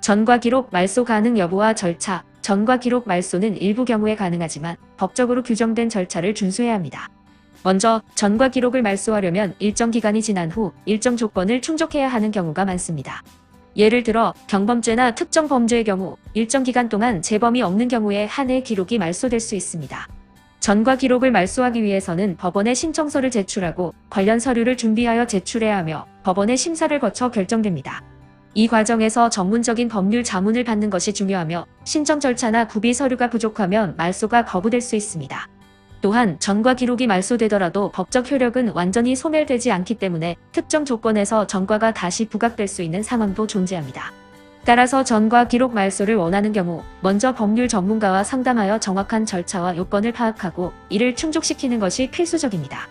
전과 기록 말소 가능 여부와 절차. 전과 기록 말소는 일부 경우에 가능하지만 법적으로 규정된 절차를 준수해야 합니다. 먼저 전과 기록을 말소하려면 일정 기간이 지난 후 일정 조건을 충족해야 하는 경우가 많습니다. 예를 들어 경범죄나 특정 범죄의 경우 일정 기간 동안 재범이 없는 경우에 한 해 기록이 말소될 수 있습니다. 전과 기록을 말소하기 위해서는 법원에 신청서를 제출하고 관련 서류를 준비하여 제출해야 하며 법원의 심사를 거쳐 결정됩니다. 이 과정에서 전문적인 법률 자문을 받는 것이 중요하며 신청 절차나 구비 서류가 부족하면 말소가 거부될 수 있습니다. 또한 전과 기록이 말소되더라도 법적 효력은 완전히 소멸되지 않기 때문에 특정 조건에서 전과가 다시 부각될 수 있는 상황도 존재합니다. 따라서 전과 기록 말소를 원하는 경우 먼저 법률 전문가와 상담하여 정확한 절차와 요건을 파악하고 이를 충족시키는 것이 필수적입니다.